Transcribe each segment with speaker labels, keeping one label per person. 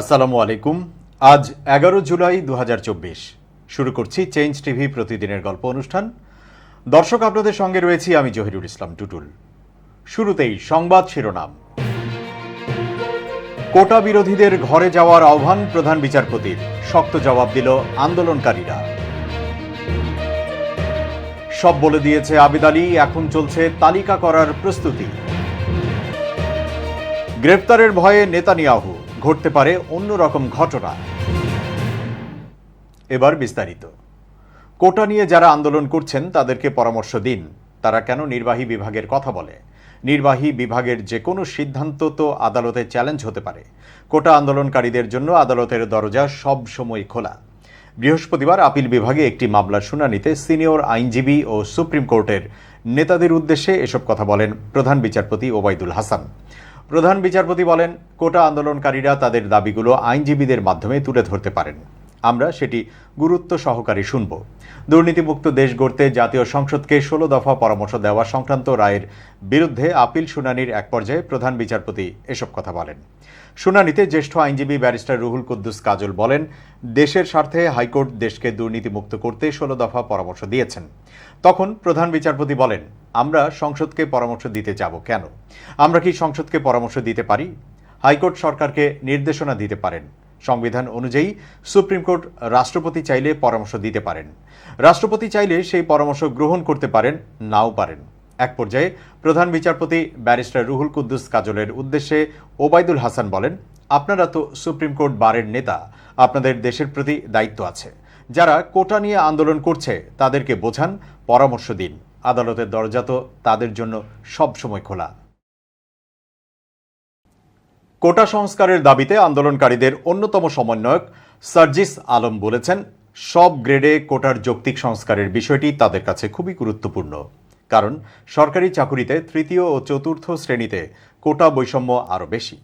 Speaker 1: আসসালামু আলাইকুম আজ এগারো জুলাই দু শুরু করছি চেঞ্জ টিভি প্রতিদিনের গল্প অনুষ্ঠান দর্শক আপনাদের সঙ্গে রয়েছি আমি জহিরুল ইসলাম টুটুল শুরুতেই সংবাদ শিরোনাম কোটা বিরোধীদের ঘরে যাওয়ার আহ্বান প্রধান বিচারপতির শক্ত জবাব দিল আন্দোলনকারীরা সব বলে দিয়েছে আবেদ আলী এখন চলছে তালিকা করার প্রস্তুতি গ্রেপ্তারের ভয়ে নেতানিয়াহু ঘটতে পারে অন্যরকম ঘটনা এবার বিস্তারিত কোটা নিয়ে যারা আন্দোলন করছেন তাদেরকে পরামর্শ দিন তারা কেন নির্বাহী বিভাগের কথা বলে নির্বাহী বিভাগের যে কোনো সিদ্ধান্ত তো আদালতে চ্যালেঞ্জ হতে পারে কোটা আন্দোলনকারীদের জন্য আদালতের দরজা সব সময় খোলা বৃহস্পতিবার আপিল বিভাগে একটি মামলার শুনানিতে সিনিয়র আইনজীবী ও সুপ্রিম কোর্টের নেতাদের উদ্দেশ্যে এসব কথা বলেন প্রধান বিচারপতি ওবায়দুল হাসান প্রধান বিচারপতি বলেন কোটা আন্দোলনকারীরা তাদের দাবিগুলো আইনজীবীদের মাধ্যমে তুলে ধরতে পারেন আমরা সেটি গুরুত্ব সহকারে শুনব দুর্নীতিমুক্ত দেশ গড়তে জাতীয় সংসদকে ষোলো দফা পরামর্শ দেওয়া সংক্রান্ত রায়ের বিরুদ্ধে আপিল শুনানির এক পর্যায়ে প্রধান বিচারপতি এসব কথা বলেন শুনানিতে জ্যেষ্ঠ আইনজীবী ব্যারিস্টার রুহুল কুদ্দুস কাজল বলেন দেশের স্বার্থে হাইকোর্ট দেশকে দুর্নীতিমুক্ত করতে ষোলো দফা পরামর্শ দিয়েছেন তখন প্রধান বিচারপতি বলেন আমরা সংসদকে পরামর্শ দিতে যাব কেন আমরা কি সংসদকে পরামর্শ দিতে পারি হাইকোর্ট সরকারকে নির্দেশনা দিতে পারেন সংবিধান অনুযায়ী সুপ্রিম কোর্ট রাষ্ট্রপতি চাইলে পরামর্শ দিতে পারেন রাষ্ট্রপতি চাইলে সেই পরামর্শ গ্রহণ করতে পারেন নাও পারেন এক পর্যায়ে প্রধান বিচারপতি ব্যারিস্টার রুহুল কুদ্দুস কাজলের উদ্দেশ্যে ওবায়দুল হাসান বলেন আপনারা তো সুপ্রিম কোর্ট বারের নেতা আপনাদের দেশের প্রতি দায়িত্ব আছে যারা কোটা নিয়ে আন্দোলন করছে তাদেরকে বোঝান পরামর্শ দিন আদালতের দরজা তো তাদের জন্য সবসময় খোলা কোটা সংস্কারের দাবিতে আন্দোলনকারীদের অন্যতম সমন্বয়ক সার্জিস আলম বলেছেন সব গ্রেডে কোটার যৌক্তিক সংস্কারের বিষয়টি তাদের কাছে খুবই গুরুত্বপূর্ণ কারণ সরকারি চাকুরিতে তৃতীয় ও চতুর্থ শ্রেণীতে কোটা বৈষম্য আরও বেশি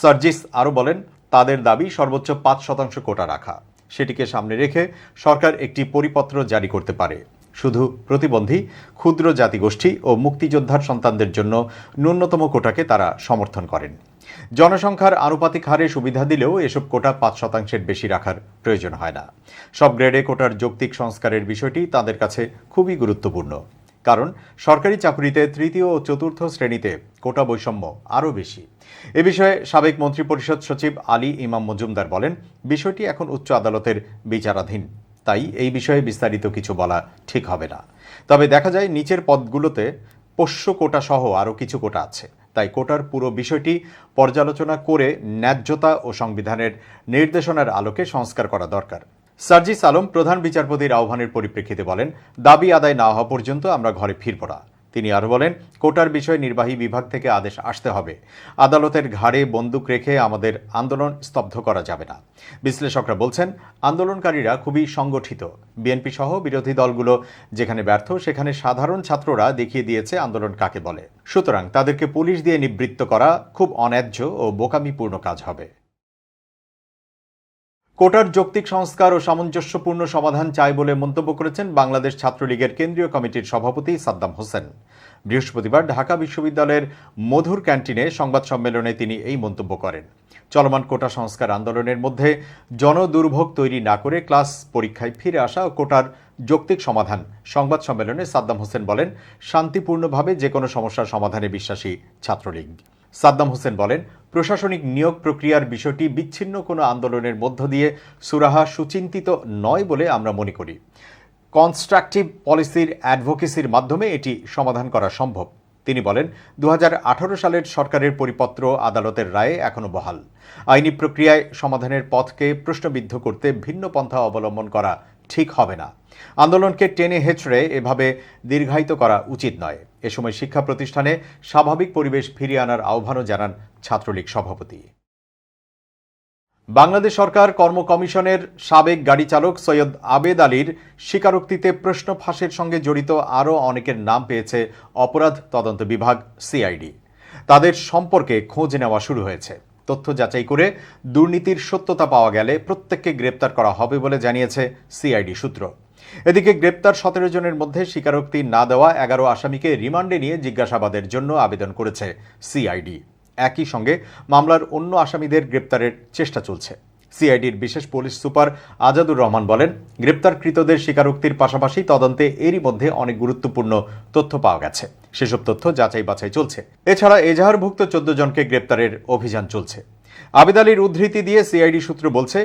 Speaker 1: সার্জিস আরও বলেন তাদের দাবি সর্বোচ্চ পাঁচ শতাংশ কোটা রাখা সেটিকে সামনে রেখে সরকার একটি পরিপত্র জারি করতে পারে শুধু প্রতিবন্ধী ক্ষুদ্র জাতিগোষ্ঠী ও মুক্তিযোদ্ধার সন্তানদের জন্য ন্যূনতম কোটাকে তারা সমর্থন করেন জনসংখ্যার আনুপাতিক হারে সুবিধা দিলেও এসব কোটা পাঁচ শতাংশের বেশি রাখার প্রয়োজন হয় না সব গ্রেডে কোটার যৌক্তিক সংস্কারের বিষয়টি তাদের কাছে খুবই গুরুত্বপূর্ণ কারণ সরকারি চাকরিতে তৃতীয় ও চতুর্থ শ্রেণীতে কোটা বৈষম্য আরও বেশি এ বিষয়ে সাবেক মন্ত্রিপরিষদ সচিব আলী ইমাম মজুমদার বলেন বিষয়টি এখন উচ্চ আদালতের বিচারাধীন তাই এই বিষয়ে বিস্তারিত কিছু বলা ঠিক হবে না তবে দেখা যায় নিচের পদগুলোতে পোষ্য কোটা সহ আরও কিছু কোটা আছে তাই কোটার পুরো বিষয়টি পর্যালোচনা করে ন্যায্যতা ও সংবিধানের নির্দেশনার আলোকে সংস্কার করা দরকার সার্জিস আলম প্রধান বিচারপতির আহ্বানের পরিপ্রেক্ষিতে বলেন দাবি আদায় না হওয়া পর্যন্ত আমরা ঘরে ফিরব না তিনি আরও বলেন কোটার বিষয়ে নির্বাহী বিভাগ থেকে আদেশ আসতে হবে আদালতের ঘাড়ে বন্দুক রেখে আমাদের আন্দোলন স্তব্ধ করা যাবে না বিশ্লেষকরা বলছেন আন্দোলনকারীরা খুবই সংগঠিত বিএনপি সহ বিরোধী দলগুলো যেখানে ব্যর্থ সেখানে সাধারণ ছাত্ররা দেখিয়ে দিয়েছে আন্দোলন কাকে বলে সুতরাং তাদেরকে পুলিশ দিয়ে নিবৃত্ত করা খুব অন্যায্য ও বোকামিপূর্ণ কাজ হবে কোটার যৌক্তিক সংস্কার ও সামঞ্জস্যপূর্ণ সমাধান চাই বলে মন্তব্য করেছেন বাংলাদেশ ছাত্রলীগের কেন্দ্রীয় কমিটির সভাপতি সাদ্দাম হোসেন বৃহস্পতিবার ঢাকা বিশ্ববিদ্যালয়ের মধুর ক্যান্টিনে সংবাদ সম্মেলনে তিনি এই মন্তব্য করেন চলমান কোটা সংস্কার আন্দোলনের মধ্যে জনদুর্ভোগ তৈরি না করে ক্লাস পরীক্ষায় ফিরে আসা ও কোটার যৌক্তিক সমাধান সংবাদ সম্মেলনে সাদ্দাম হোসেন বলেন শান্তিপূর্ণভাবে যে কোনো সমস্যার সমাধানে বিশ্বাসী ছাত্রলীগ সাদ্দাম হোসেন বলেন প্রশাসনিক নিয়োগ প্রক্রিয়ার বিষয়টি বিচ্ছিন্ন কোনো আন্দোলনের মধ্য দিয়ে সুরাহা সুচিন্তিত নয় বলে আমরা মনে করি কনস্ট্রাকটিভ পলিসির অ্যাডভোকেসির মাধ্যমে এটি সমাধান করা সম্ভব তিনি বলেন দু সালের সরকারের পরিপত্র আদালতের রায়ে এখনও বহাল আইনি প্রক্রিয়ায় সমাধানের পথকে প্রশ্নবিদ্ধ করতে ভিন্ন পন্থা অবলম্বন করা ঠিক হবে না আন্দোলনকে টেনে হেঁচড়ে এভাবে দীর্ঘায়িত করা উচিত নয় এ সময় শিক্ষা প্রতিষ্ঠানে স্বাভাবিক পরিবেশ ফিরিয়ে আনার আহ্বানও জানান ছাত্রলীগ সভাপতি বাংলাদেশ সরকার কর্ম কমিশনের সাবেক গাড়ি চালক সৈয়দ আবেদ আলীর স্বীকারোক্তিতে প্রশ্ন ফাঁসের সঙ্গে জড়িত আরও অনেকের নাম পেয়েছে অপরাধ তদন্ত বিভাগ সিআইডি তাদের সম্পর্কে খোঁজ নেওয়া শুরু হয়েছে তথ্য যাচাই করে দুর্নীতির সত্যতা পাওয়া গেলে প্রত্যেককে গ্রেপ্তার করা হবে বলে জানিয়েছে সিআইডি সূত্র এদিকে গ্রেপ্তার সতেরো জনের মধ্যে স্বীকারোক্তি না দেওয়া এগারো আসামিকে রিমান্ডে নিয়ে জিজ্ঞাসাবাদের জন্য আবেদন করেছে সিআইডি একই সঙ্গে মামলার অন্য আসামিদের গ্রেপ্তারের চেষ্টা চলছে সিআইডির বিশেষ পুলিশ সুপার আজাদুর রহমান বলেন গ্রেপ্তারকৃতদের স্বীকারোক্তির পাশাপাশি তদন্তে এরই মধ্যে অনেক গুরুত্বপূর্ণ তথ্য পাওয়া গেছে সেসব তথ্য যাচাই বাছাই চলছে এছাড়া এজাহারভুক্ত চোদ্দ জনকে গ্রেপ্তারের অভিযান চলছে আবেদ আলীর উদ্ধৃতি দিয়ে সিআইডি সূত্র বলছে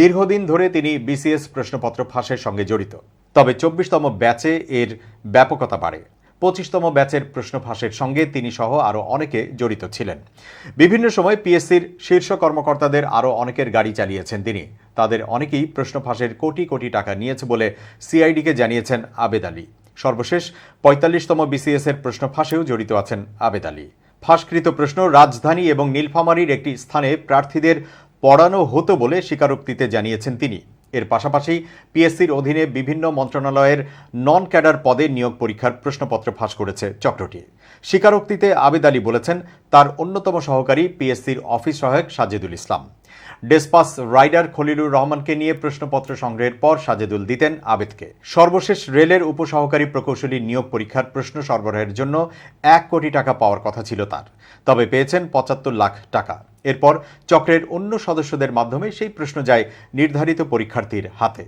Speaker 1: দীর্ঘদিন ধরে তিনি বিসিএস প্রশ্নপত্র ফাঁসের সঙ্গে জড়িত তবে চব্বিশতম ব্যাচে এর ব্যাপকতা বাড়ে পঁচিশতম ব্যাচের প্রশ্ন ফাঁসের সঙ্গে তিনি সহ আরও অনেকে জড়িত ছিলেন বিভিন্ন সময় পিএসসির শীর্ষ কর্মকর্তাদের আরও অনেকের গাড়ি চালিয়েছেন তিনি তাদের অনেকেই প্রশ্ন ফাঁসের কোটি কোটি টাকা নিয়েছে বলে সিআইডিকে জানিয়েছেন আবেদ আলী সর্বশেষ পঁয়তাল্লিশতম বিসিএসের প্রশ্ন ফাঁসেও জড়িত আছেন আবেদ আলী ফাঁসকৃত প্রশ্ন রাজধানী এবং নীলফামারীর একটি স্থানে প্রার্থীদের পড়ানো হতো বলে স্বীকারোক্তিতে জানিয়েছেন তিনি এর পাশাপাশি পিএসসির অধীনে বিভিন্ন মন্ত্রণালয়ের নন ক্যাডার পদে নিয়োগ পরীক্ষার প্রশ্নপত্র ফাঁস করেছে চক্রটি স্বীকারোক্তিতে আবেদ আলী বলেছেন তার অন্যতম সহকারী পিএসসির অফিস সহায়ক সাজেদুল ইসলাম ডেসপাস রাইডার খলিলুর রহমানকে নিয়ে প্রশ্নপত্র সংগ্রহের পর সাজেদুল দিতেন আবেদকে সর্বশেষ রেলের উপসহকারী প্রকৌশলী নিয়োগ পরীক্ষার প্রশ্ন সরবরাহের জন্য এক কোটি টাকা পাওয়ার কথা ছিল তার তবে পেয়েছেন পঁচাত্তর লাখ টাকা এরপর চক্রের অন্য সদস্যদের মাধ্যমে সেই প্রশ্ন যায় নির্ধারিত পরীক্ষার্থীর হাতে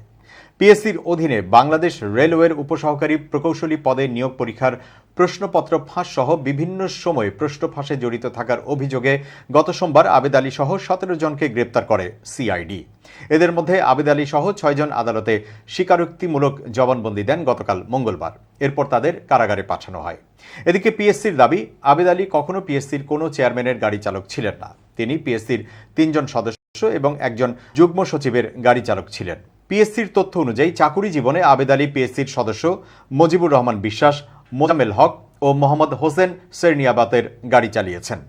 Speaker 1: পিএসসির অধীনে বাংলাদেশ রেলওয়ের উপসহকারী প্রকৌশলী পদে নিয়োগ পরীক্ষার প্রশ্নপত্র ফাঁস সহ বিভিন্ন সময়ে প্রশ্ন ফাঁসে জড়িত থাকার অভিযোগে গত সোমবার আবেদ আলী সহ সতেরো জনকে গ্রেপ্তার করে সিআইডি এদের মধ্যে আবেদ আলী সহ ছয়জন আদালতে স্বীকারোক্তিমূলক জবানবন্দি দেন গতকাল মঙ্গলবার এরপর তাদের কারাগারে পাঠানো হয় এদিকে পিএসসির দাবি আবেদ আলী কখনো পিএসসির কোনো চেয়ারম্যানের গাড়ি চালক ছিলেন না তিনি পিএসসির তিনজন সদস্য এবং একজন যুগ্ম সচিবের গাড়ি চালক ছিলেন পিএসসির তথ্য অনুযায়ী চাকুরি জীবনে আবেদ আলী পিএসসির সদস্য মজিবুর রহমান বিশ্বাস মোজামেল হক ও মোহাম্মদ হোসেন সেরনিয়াবাতের গাড়ি চালিয়েছেন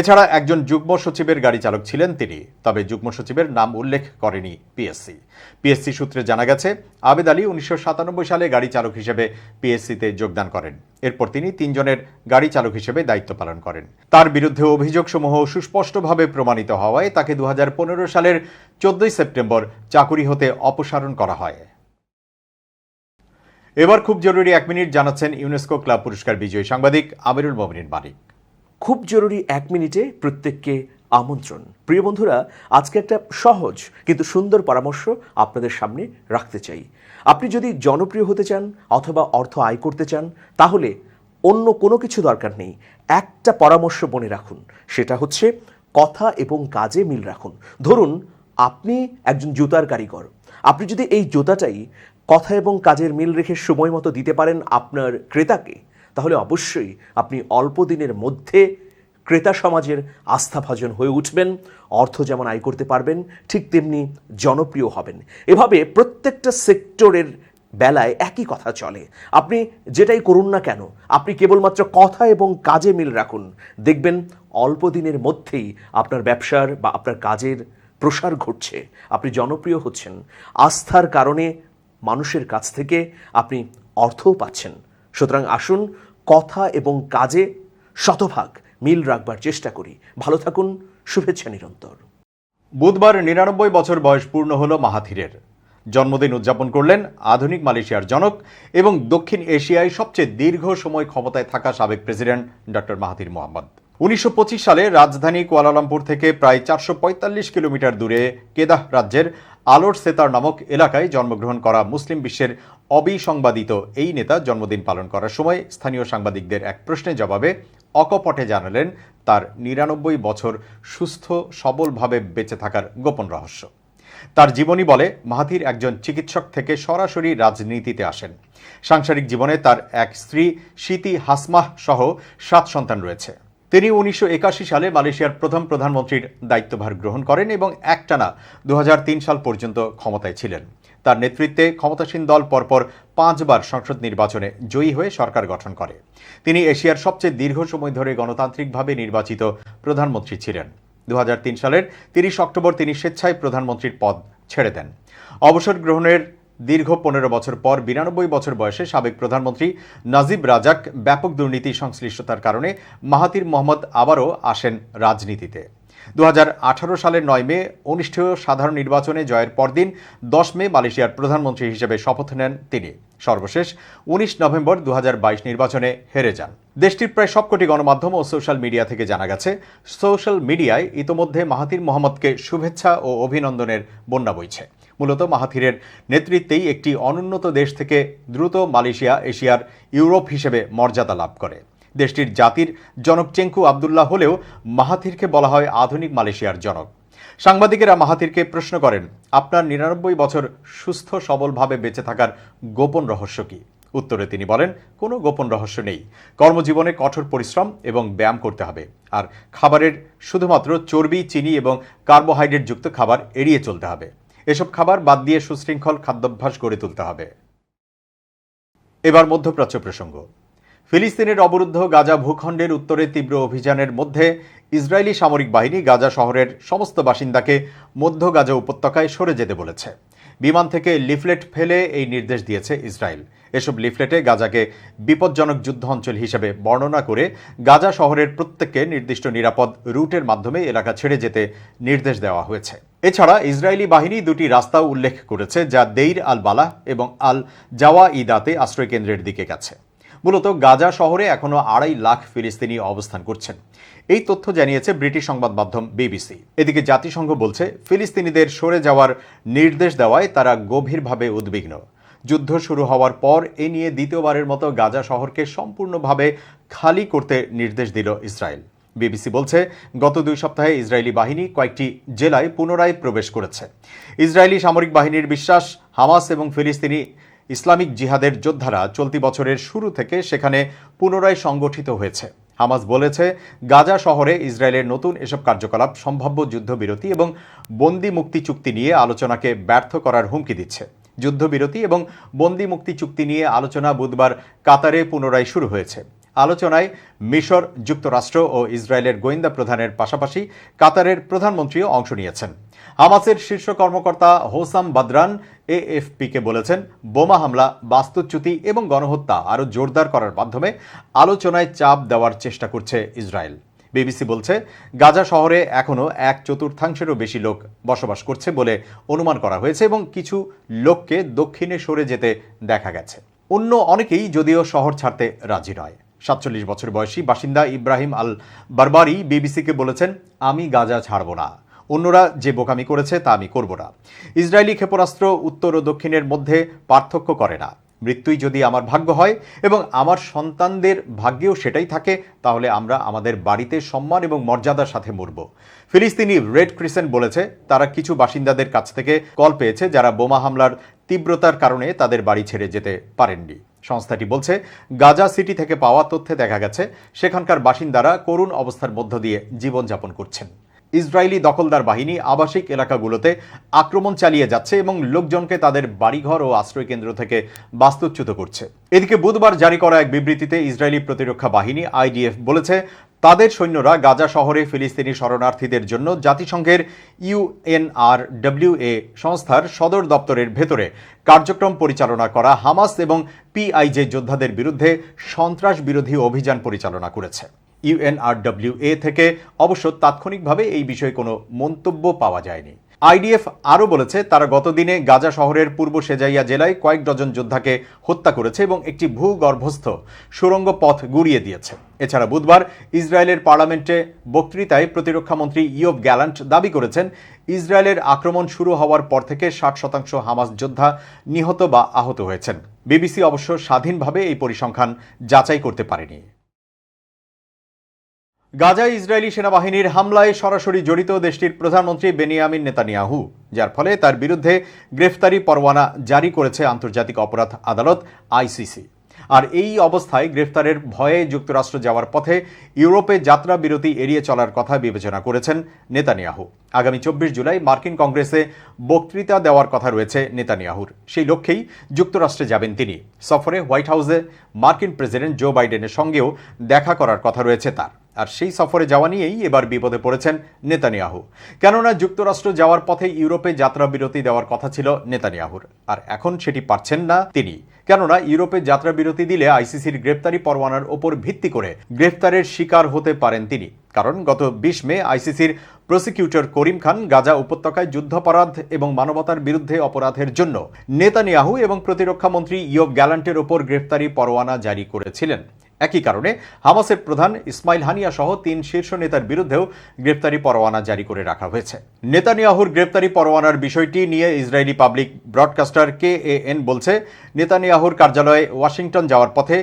Speaker 1: এছাড়া একজন যুগ্ম সচিবের গাড়ি চালক ছিলেন তিনি তবে যুগ্ম সচিবের নাম উল্লেখ করেনি পিএসসি পিএসসি সূত্রে জানা গেছে আবেদ আলী উনিশশো সালে গাড়ি চালক হিসেবে পিএসসিতে যোগদান করেন এরপর তিনি তিনজনের গাড়ি চালক হিসেবে দায়িত্ব পালন করেন তার বিরুদ্ধে অভিযোগসমূহ সুস্পষ্টভাবে প্রমাণিত হওয়ায় তাকে দু সালের চোদ্দই সেপ্টেম্বর চাকুরি হতে অপসারণ করা হয় এবার খুব জরুরি এক মিনিট জানাচ্ছেন ইউনেস্কো ক্লাব পুরস্কার বিজয়ী সাংবাদিক আমিরুল মমিনের মালিক
Speaker 2: খুব জরুরি এক মিনিটে প্রত্যেককে আমন্ত্রণ প্রিয় বন্ধুরা আজকে একটা সহজ কিন্তু সুন্দর পরামর্শ আপনাদের সামনে রাখতে চাই আপনি যদি জনপ্রিয় হতে চান অথবা অর্থ আয় করতে চান তাহলে অন্য কোনো কিছু দরকার নেই একটা পরামর্শ মনে রাখুন সেটা হচ্ছে কথা এবং কাজে মিল রাখুন ধরুন আপনি একজন জুতার কারিগর আপনি যদি এই জুতাটাই কথা এবং কাজের মিল রেখে সময় মতো দিতে পারেন আপনার ক্রেতাকে তাহলে অবশ্যই আপনি অল্প দিনের মধ্যে ক্রেতা সমাজের আস্থাভাজন হয়ে উঠবেন অর্থ যেমন আয় করতে পারবেন ঠিক তেমনি জনপ্রিয় হবেন এভাবে প্রত্যেকটা সেক্টরের বেলায় একই কথা চলে আপনি যেটাই করুন না কেন আপনি কেবলমাত্র কথা এবং কাজে মিল রাখুন দেখবেন অল্প দিনের মধ্যেই আপনার ব্যবসার বা আপনার কাজের প্রসার ঘটছে আপনি জনপ্রিয় হচ্ছেন আস্থার কারণে মানুষের কাছ থেকে আপনি অর্থও পাচ্ছেন সুতরাং আসুন কথা এবং কাজে শতভাগ মিল রাখবার চেষ্টা করি ভালো থাকুন শুভেচ্ছা নিরন্তর
Speaker 1: বুধবার নিরানব্বই বছর বয়স পূর্ণ হল মাহাথিরের জন্মদিন উদযাপন করলেন আধুনিক মালয়েশিয়ার জনক এবং দক্ষিণ এশিয়ায় সবচেয়ে দীর্ঘ সময় ক্ষমতায় থাকা সাবেক প্রেসিডেন্ট ডক্টর মাহাথির মোহাম্মদ উনিশশো সালে রাজধানী কুয়ালালামপুর থেকে প্রায় চারশো কিলোমিটার দূরে কেদাহ রাজ্যের আলোর সেতার নামক এলাকায় জন্মগ্রহণ করা মুসলিম বিশ্বের অবিসংবাদিত এই নেতা জন্মদিন পালন করার সময় স্থানীয় সাংবাদিকদের এক প্রশ্নের জবাবে অকপটে জানালেন তার নিরানব্বই বছর সুস্থ সবলভাবে বেঁচে থাকার গোপন রহস্য তার জীবনী বলে মাহাতির একজন চিকিৎসক থেকে সরাসরি রাজনীতিতে আসেন সাংসারিক জীবনে তার এক স্ত্রী স্মৃতি হাসমাহ সহ সাত সন্তান রয়েছে তিনি উনিশশো সালে মালয়েশিয়ার প্রথম প্রধানমন্ত্রীর দায়িত্বভার গ্রহণ করেন এবং একটানা দু সাল পর্যন্ত ক্ষমতায় ছিলেন তার নেতৃত্বে ক্ষমতাসীন দল পরপর পাঁচবার সংসদ নির্বাচনে জয়ী হয়ে সরকার গঠন করে তিনি এশিয়ার সবচেয়ে দীর্ঘ সময় ধরে গণতান্ত্রিকভাবে নির্বাচিত প্রধানমন্ত্রী ছিলেন দু সালের তিরিশ অক্টোবর তিনি স্বেচ্ছায় প্রধানমন্ত্রীর পদ ছেড়ে দেন অবসর গ্রহণের দীর্ঘ পনেরো বছর পর বিরানব্বই বছর বয়সে সাবেক প্রধানমন্ত্রী নাজিব রাজাক ব্যাপক দুর্নীতি সংশ্লিষ্টতার কারণে মাহাতির মোহাম্মদ আবারও আসেন রাজনীতিতে দু সালের নয় মে অনুষ্ঠেয় সাধারণ নির্বাচনে জয়ের পরদিন দশ মে মালয়েশিয়ার প্রধানমন্ত্রী হিসেবে শপথ নেন তিনি সর্বশেষ উনিশ নভেম্বর দু নির্বাচনে হেরে যান দেশটির প্রায় সবকটি গণমাধ্যম ও সোশ্যাল মিডিয়া থেকে জানা গেছে সোশ্যাল মিডিয়ায় ইতোমধ্যে মাহাতির মোহাম্মদকে শুভেচ্ছা ও অভিনন্দনের বন্যা বইছে মূলত মাহাথিরের নেতৃত্বেই একটি অনুন্নত দেশ থেকে দ্রুত মালয়েশিয়া এশিয়ার ইউরোপ হিসেবে মর্যাদা লাভ করে দেশটির জাতির জনক চেঙ্কু আবদুল্লাহ হলেও মাহাথিরকে বলা হয় আধুনিক মালয়েশিয়ার জনক সাংবাদিকেরা মাহাথিরকে প্রশ্ন করেন আপনার নিরানব্বই বছর সুস্থ সবলভাবে বেঁচে থাকার গোপন রহস্য কি উত্তরে তিনি বলেন কোনো গোপন রহস্য নেই কর্মজীবনে কঠোর পরিশ্রম এবং ব্যায়াম করতে হবে আর খাবারের শুধুমাত্র চর্বি চিনি এবং কার্বোহাইড্রেটযুক্ত খাবার এড়িয়ে চলতে হবে এসব খাবার বাদ দিয়ে সুশৃঙ্খল খাদ্যাভ্যাস গড়ে তুলতে হবে এবার মধ্যপ্রাচ্য প্রসঙ্গ ফিলিস্তিনের অবরুদ্ধ গাজা ভূখণ্ডের উত্তরে তীব্র অভিযানের মধ্যে ইসরায়েলি সামরিক বাহিনী গাজা শহরের সমস্ত বাসিন্দাকে মধ্য গাজা উপত্যকায় সরে যেতে বলেছে বিমান থেকে লিফলেট ফেলে এই নির্দেশ দিয়েছে ইসরায়েল এসব লিফলেটে গাজাকে বিপজ্জনক যুদ্ধ অঞ্চল হিসেবে বর্ণনা করে গাজা শহরের প্রত্যেককে নির্দিষ্ট নিরাপদ রুটের মাধ্যমে এলাকা ছেড়ে যেতে নির্দেশ দেওয়া হয়েছে এছাড়া ইসরায়েলি বাহিনী দুটি রাস্তা উল্লেখ করেছে যা দেইর আল বালা এবং আল জাওয়া ইদাতে আশ্রয়কেন্দ্রের দিকে গেছে মূলত গাজা শহরে এখনও আড়াই লাখ ফিলিস্তিনি অবস্থান করছেন এই তথ্য জানিয়েছে ব্রিটিশ সংবাদ মাধ্যম বিবিসি এদিকে জাতিসংঘ বলছে ফিলিস্তিনিদের সরে যাওয়ার নির্দেশ দেওয়ায় তারা গভীরভাবে উদ্বিগ্ন যুদ্ধ শুরু হওয়ার পর এ নিয়ে দ্বিতীয়বারের মতো গাজা শহরকে সম্পূর্ণভাবে খালি করতে নির্দেশ দিল ইসরায়েল বিবিসি বলছে গত দুই সপ্তাহে ইসরায়েলি বাহিনী কয়েকটি জেলায় পুনরায় প্রবেশ করেছে ইসরায়েলি সামরিক বাহিনীর বিশ্বাস হামাস এবং ফিলিস্তিনি ইসলামিক জিহাদের যোদ্ধারা চলতি বছরের শুরু থেকে সেখানে পুনরায় সংগঠিত হয়েছে হামাস বলেছে গাজা শহরে ইসরায়েলের নতুন এসব কার্যকলাপ সম্ভাব্য যুদ্ধবিরতি এবং বন্দি মুক্তি চুক্তি নিয়ে আলোচনাকে ব্যর্থ করার হুমকি দিচ্ছে যুদ্ধবিরতি এবং বন্দি মুক্তি চুক্তি নিয়ে আলোচনা বুধবার কাতারে পুনরায় শুরু হয়েছে আলোচনায় মিশর যুক্তরাষ্ট্র ও ইসরায়েলের গোয়েন্দা প্রধানের পাশাপাশি কাতারের প্রধানমন্ত্রীও অংশ নিয়েছেন হামাসের শীর্ষ কর্মকর্তা হোসাম বাদরান এএফপিকে বলেছেন বোমা হামলা বাস্তুচ্যুতি এবং গণহত্যা আরও জোরদার করার মাধ্যমে আলোচনায় চাপ দেওয়ার চেষ্টা করছে ইসরায়েল বিবিসি বলছে গাজা শহরে এখনও এক চতুর্থাংশেরও বেশি লোক বসবাস করছে বলে অনুমান করা হয়েছে এবং কিছু লোককে দক্ষিণে সরে যেতে দেখা গেছে অন্য অনেকেই যদিও শহর ছাড়তে রাজি নয় সাতচল্লিশ বছর বয়সী বাসিন্দা ইব্রাহিম আল বারবারি বিবিসিকে বলেছেন আমি গাজা ছাড়ব না অন্যরা যে বোকামি করেছে তা আমি করব না ইসরায়েলি ক্ষেপণাস্ত্র উত্তর ও দক্ষিণের মধ্যে পার্থক্য করে না মৃত্যুই যদি আমার ভাগ্য হয় এবং আমার সন্তানদের ভাগ্যেও সেটাই থাকে তাহলে আমরা আমাদের বাড়িতে সম্মান এবং মর্যাদার সাথে মরব ফিলিস্তিনি রেড ক্রিসেন্ট বলেছে তারা কিছু বাসিন্দাদের কাছ থেকে কল পেয়েছে যারা বোমা হামলার তীব্রতার কারণে তাদের বাড়ি ছেড়ে যেতে পারেননি সংস্থাটি বলছে গাজা সিটি থেকে পাওয়া তথ্যে দেখা গেছে সেখানকার বাসিন্দারা করুণ অবস্থার মধ্য দিয়ে জীবনযাপন করছেন ইসরায়েলি দখলদার বাহিনী আবাসিক এলাকাগুলোতে আক্রমণ চালিয়ে যাচ্ছে এবং লোকজনকে তাদের বাড়িঘর ও আশ্রয়কেন্দ্র থেকে বাস্তুচ্যুত করছে এদিকে বুধবার জারি করা এক বিবৃতিতে ইসরায়েলি প্রতিরক্ষা বাহিনী আইডিএফ বলেছে তাদের সৈন্যরা গাজা শহরে ফিলিস্তিনি শরণার্থীদের জন্য জাতিসংঘের ডব্লিউ এ সংস্থার সদর দপ্তরের ভেতরে কার্যক্রম পরিচালনা করা হামাস এবং পিআইজে যোদ্ধাদের বিরুদ্ধে সন্ত্রাস বিরোধী অভিযান পরিচালনা করেছে ইউএনআরডব্লিউএ থেকে অবশ্য তাৎক্ষণিকভাবে এই বিষয়ে কোনো মন্তব্য পাওয়া যায়নি আইডিএফ আরও বলেছে তারা গতদিনে গাজা শহরের পূর্ব সেজাইয়া জেলায় কয়েক ডজন যোদ্ধাকে হত্যা করেছে এবং একটি ভূগর্ভস্থ সুরঙ্গ পথ গুড়িয়ে দিয়েছে এছাড়া বুধবার ইসরায়েলের পার্লামেন্টে বক্তৃতায় প্রতিরক্ষামন্ত্রী ইয়ব গ্যালান্ট দাবি করেছেন ইসরায়েলের আক্রমণ শুরু হওয়ার পর থেকে ষাট শতাংশ হামাস যোদ্ধা নিহত বা আহত হয়েছেন বিবিসি অবশ্য স্বাধীনভাবে এই পরিসংখ্যান যাচাই করতে পারেনি গাজায় ইসরায়েলি সেনাবাহিনীর হামলায় সরাসরি জড়িত দেশটির প্রধানমন্ত্রী বেনিয়ামিন নেতানিয়াহু যার ফলে তার বিরুদ্ধে গ্রেফতারি পরোয়ানা জারি করেছে আন্তর্জাতিক অপরাধ আদালত আইসিসি আর এই অবস্থায় গ্রেফতারের ভয়ে যুক্তরাষ্ট্র যাওয়ার পথে ইউরোপে যাত্রা বিরতি এড়িয়ে চলার কথা বিবেচনা করেছেন নেতানিয়াহু আগামী চব্বিশ জুলাই মার্কিন কংগ্রেসে বক্তৃতা দেওয়ার কথা রয়েছে নেতানিয়াহুর সেই লক্ষ্যেই যুক্তরাষ্ট্রে যাবেন তিনি সফরে হোয়াইট হাউসে মার্কিন প্রেসিডেন্ট জো বাইডেনের সঙ্গেও দেখা করার কথা রয়েছে তার আর সেই সফরে যাওয়া নিয়েই এবার বিপদে পড়েছেন নেতানিয়াহু কেননা যুক্তরাষ্ট্র যাওয়ার পথে ইউরোপে যাত্রা বিরতি দেওয়ার কথা ছিল নেতানিয়াহুর আর এখন সেটি পারছেন না তিনি কেননা ইউরোপে যাত্রা বিরতি দিলে আইসিসির গ্রেপ্তারি পরোয়ানার ওপর ভিত্তি করে গ্রেফতারের শিকার হতে পারেন তিনি কারণ গত বিশ মে আইসিসির প্রসিকিউটর করিম খান গাজা উপত্যকায় যুদ্ধাপরাধ এবং মানবতার বিরুদ্ধে অপরাধের জন্য নেতানিয়াহু এবং প্রতিরক্ষা মন্ত্রী ইয়ব গ্যালান্টের ওপর গ্রেফতারি পরোয়ানা জারি করেছিলেন একই কারণে হামাসের প্রধান ইসমাইল হানিয়া সহ তিন শীর্ষ নেতার বিরুদ্ধেও গ্রেপ্তারি পরোয়ানা জারি করে রাখা হয়েছে নেতানিয়াহুর গ্রেপ্তারি পরোয়ানার বিষয়টি নিয়ে Israeli public broadcaster K A N বলছে নেতানিয়াহুর কার্যালয়ে ওয়াশিংটন যাওয়ার পথে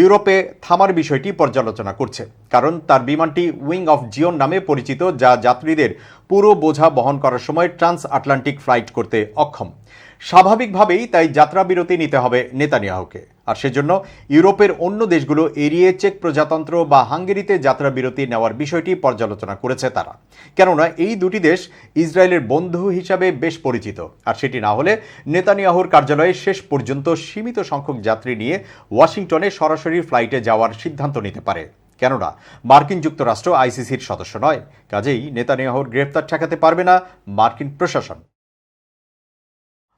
Speaker 1: ইউরোপে থামার বিষয়টি পর্যালোচনা করছে কারণ তার বিমানটি উইং অফ জিওন নামে পরিচিত যা যাত্রীদের পুরো বোঝা বহন করার সময় ট্রান্স আটলান্টিক ফ্লাইট করতে অক্ষম স্বাভাবিকভাবেই তাই যাত্রাবিরতি নিতে হবে নেতানিয়াহুকে আর সেজন্য ইউরোপের অন্য দেশগুলো এড়িয়ে চেক প্রজাতন্ত্র বা হাঙ্গেরিতে যাত্রা বিরতি নেওয়ার বিষয়টি পর্যালোচনা করেছে তারা কেননা এই দুটি দেশ ইসরায়েলের বন্ধু হিসাবে বেশ পরিচিত আর সেটি না হলে নেতানিয়াহুর কার্যালয়ে শেষ পর্যন্ত সীমিত সংখ্যক যাত্রী নিয়ে ওয়াশিংটনে সরাসরি ফ্লাইটে যাওয়ার সিদ্ধান্ত নিতে পারে কেননা মার্কিন যুক্তরাষ্ট্র আইসিসির সদস্য নয় কাজেই নেতানিয়াহুর গ্রেফতার ঠেকাতে পারবে না মার্কিন প্রশাসন